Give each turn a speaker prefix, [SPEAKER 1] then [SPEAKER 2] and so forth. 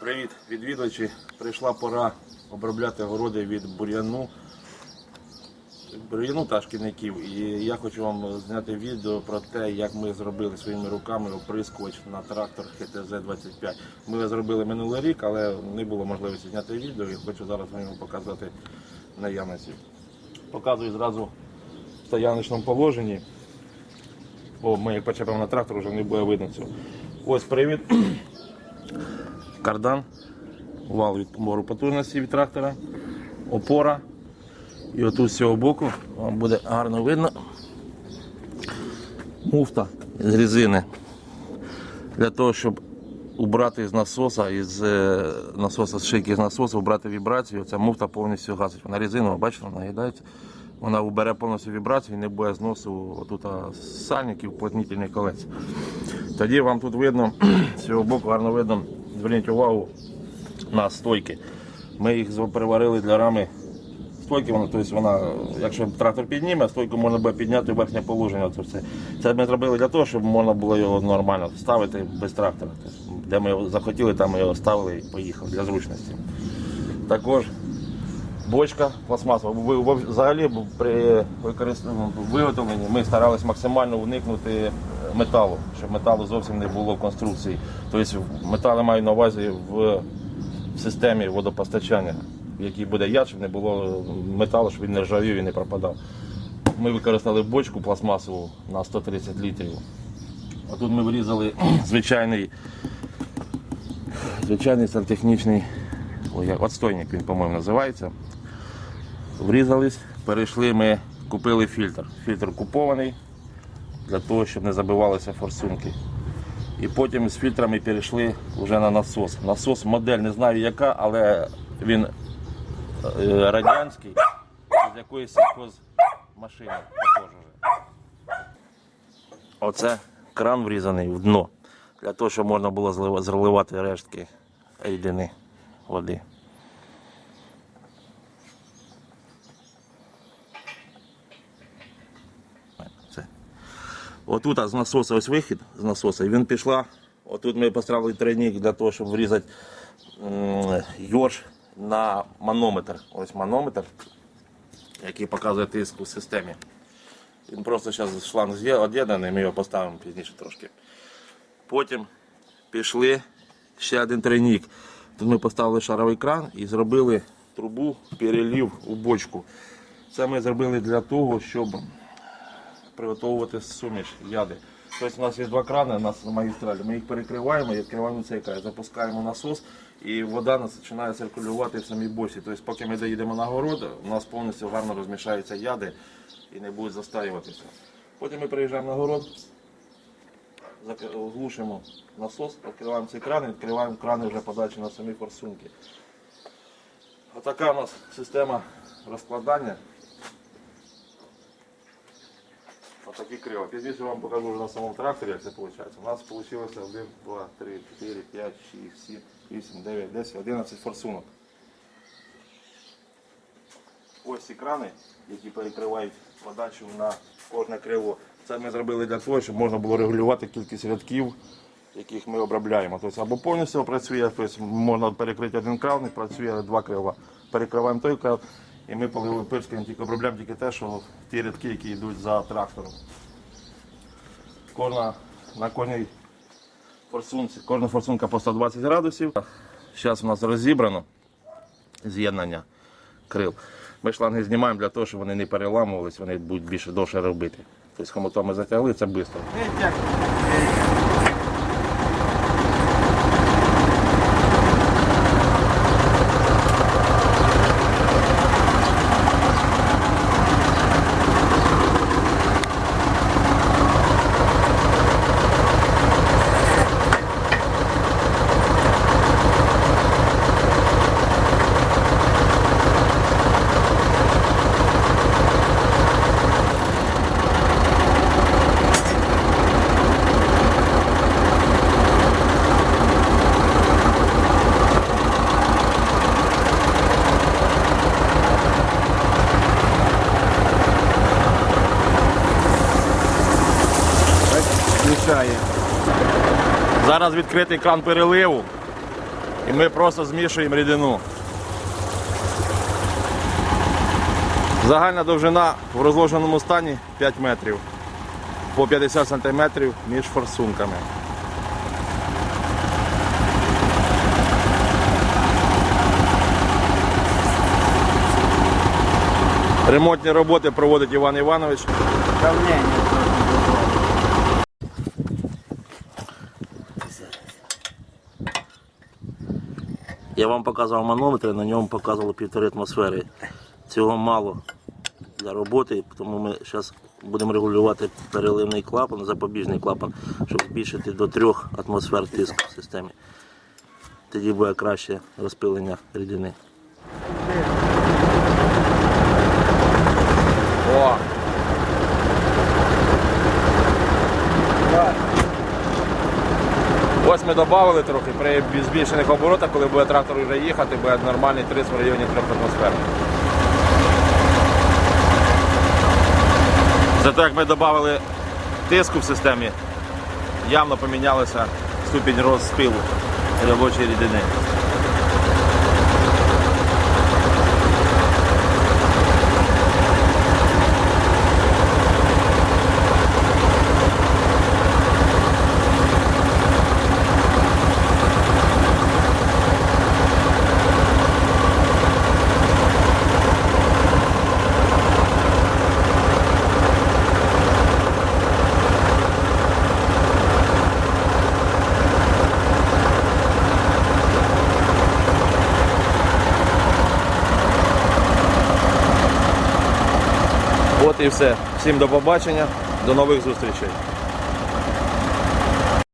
[SPEAKER 1] Привіт, відвідувачі. Прийшла пора обробляти городи від бур'яну, бур'яну та шкідників. І я хочу вам зняти відео про те, як ми зробили своїми руками оприскувач на трактор ХТЗ-25. Ми зробили минулий рік, але не було можливості зняти відео і хочу зараз вам його показати наявності. Показую зразу в стояночному положенні. О, ми як почепимо на трактор, вже не буде видно цього. Ось привід кардан, вал від помору потужності від трактора, опора. І отут з цього боку вам буде гарно видно муфта з резини. Для того, щоб убрати з насоса, із е, насоса, з шийки з насоса, убрати вібрацію, ця муфта повністю гасить. Вона резинова, бачите, вона гидається. Вона убере повністю вібрацію і не буде зносу отут сальників, плотнительних колець. Тоді вам тут видно, з цього боку гарно видно, зверніть увагу на стойки. Ми їх переварили для рами. Стойки, вона, тобто вона, якщо трактор підніме, стойку можна буде підняти в верхнє положення. Це, це ми зробили для того, щоб можна було його нормально ставити без трактора. Тобто, де ми його захотіли, там ми його ставили і поїхали для зручності. Також бочка пластмасова. Взагалі при використанні виготовленні ми старалися максимально уникнути металу, щоб металу зовсім не було в конструкції. Тобто метали маю на увазі в системі водопостачання, в якій буде яд, щоб не було металу, щоб він не ржавів і не пропадав. Ми використали бочку пластмасову на 130 літрів. А тут ми вирізали звичайний, звичайний сантехнічний ой, отстойник, він, по-моєму, називається. Врізались, перейшли ми, купили фільтр. Фільтр купований для того, щоб не забивалися форсунки. І потім з фільтрами перейшли вже на насос. Насос модель не знаю яка, але він е, радянський, з якоїсь сільхозмашини також. Оце кран врізаний в дно. Для того, щоб можна було злива- зливати рештки рідини води. Отут з насоса ось вихід з насоса, і він пішла. Отут ми поставили тройник для того, щоб врізати йорш на манометр. Ось манометр, який показує тиск у системі. Він просто зараз шланг з'є- од'єднаний, ми його поставимо пізніше трошки. Потім пішли ще один тройник. Тут ми поставили шаровий кран і зробили трубу перелів у бочку. Це ми зробили для того, щоб приготовувати суміш яди. Тобто у нас є два крани на магістралі. Ми їх перекриваємо і відкриваємо цей край, запускаємо насос і вода починає циркулювати в самій бочці. Тобто, поки ми доїдемо на город, у нас повністю гарно розмішаються яди і не будуть застаюватися. Потім ми приїжджаємо на город, глушимо насос, відкриваємо цей кран і відкриваємо крани вже подачі на самі форсунки. Отака у нас система розкладання. Отакі крила. Пізніше вам покажу вже на самому тракторі, як це виходить. У нас вийшло 1, 2, 3, 4, 5, 6, 7, 8, 9, 10, 11 форсунок. Ось ці крани, які перекривають подачу на кожне крило. Це ми зробили для того, щоб можна було регулювати кількість рядків, яких ми обробляємо. Тобто або повністю працює, тобто можна перекрити один кран працює два крила. Перекриваємо той кран і ми поливи пирскаємо, тільки обробляємо тільки те, що ті рядки, які йдуть за трактором. Кожна, на кожній форсунці, кожна форсунка по 120 градусів. Зараз у нас розібрано з'єднання крил. Ми шланги знімаємо для того, щоб вони не переламувались, вони будуть більше довше робити. Тобто хомутом ми затягли, це швидко. Зараз відкритий кран переливу. І ми просто змішуємо рідину. Загальна довжина в розложеному стані 5 метрів. По 50 сантиметрів між форсунками. Ремонтні роботи проводить Іван Іванович.
[SPEAKER 2] Давление
[SPEAKER 1] Я вам показував манометр, на ньому показувало півтори атмосфери. Цього мало для роботи, тому ми зараз будемо регулювати переливний клапан, запобіжний клапан, щоб збільшити до трьох атмосфер тиску в системі. Тоді буде краще розпилення рідини. О! Ось ми додали трохи при збільшених оборотах, коли буде трактор вже їхати, буде нормальний трис в районі 3 атмосфер. Зато як ми додали тиску в системі, явно помінялася ступінь розпилу робочої рідини. От і все. Всім до побачення, до нових зустрічей.